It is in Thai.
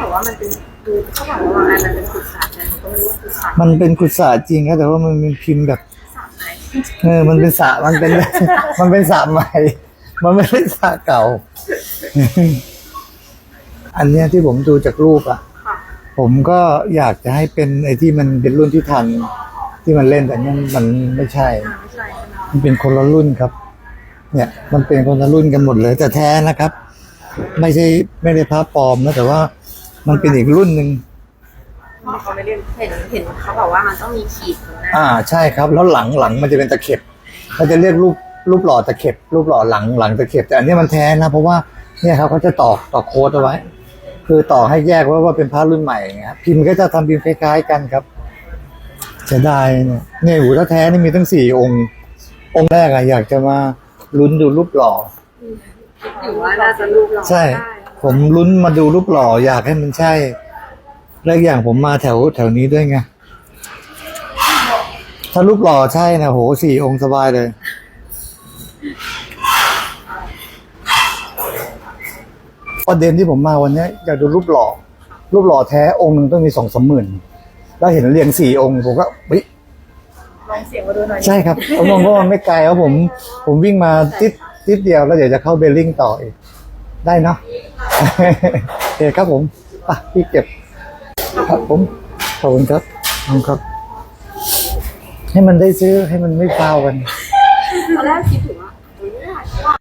บอกว่ามันเป็นคือเขาบอกว่าบางอันมันเป็นขุดสาแต่หนูก็ไม่รู้ว่าขุดสามันเป็นกุศลจริงครับแต่ว่ามันเป็นพิมพ์แบบ สาไหนเออ มันเป็นสระมันเป็น มันเป็นสระใหม่ มันไม่ใช่สระเก่า อันเนี้ยที่ผมดูจากรูปอะค่ะผมก็อยากจะให้เป็นไอ้ที่มันเป็นรุ่นที่ทัน ที่มันเล่นแต่เนี้ยมันไม่ใช่ อ่าไม่ใช่ใช่ไหมมันเป็นคนละรุ่นครับ เนี่ย มันเป็นคนละรุ่นกันหมดเลย แต่แท้นะครับ ไม่ใช่ไม่ได้พระปลอมนะแต่ว่า มันเป็นอีกรุ่นหนึ่งเขาไม่เรียนเห็นเห็นเขาบอกว่ามันต้องมีขีดตรงหน้าอ่าใช่ครับ แล้วหลังหลังมันจะเป็นตะเข็บเขาจะเรียกรูปรูปหล่อตะเข็บ รูปหล่อหลังหลังตะเข็บ แต่อันนี้มันแท้นะเพราะว่าเนี่ยครับเขาจะต่อต่อโค้ดเอาไว้ คือต่อให้แยกว่าว่าเป็นพระรุ่นใหม่อย่างเงี้ยพิมพ์ก็จะทำพิมพ์คล้าย ๆ กันครับเสียดายเนี่ยเนี่ยหูถ้าแท้นี่มีตั้งสี่องค์ องค์แรกอะอยากจะมาลุ้นดูรูปหล่อคิดอยู่ว่าน่าจะรูปเราใช่ได้ ผมลุ้นมาดูรูปหล่ออยากให้มันใช่และอีกอย่างผมมาแถวแถวนี้ด้วยไง ถ้ารูปหล่อใช่นะโหสี่องค์สบายเลย ประเด็นที่ผมมาวันเนี้ยอยากดูรูปหล่อ รูปหล่อแท้องค์หนึ่งต้องมีสองสามหมื่น แล้วเห็นเรียงสี่องค์ผมก็เฮ้ยลองเสียงมาดูหน่อย ใช่ครับผมมองว่ามันไม่ไกลแล้วผม ผมวิ่งมาติดติดเดียวแล้วเดี๋ยวจะเข้าเบลลิงต่ออีก ได้เนาะ โอเคครับผมอะพี่เก็บครับผมขอบคุณครับขอบคุณครับ ให้มันได้ซื้อให้มันไม่เปล่ากัน ตอนแรกคิด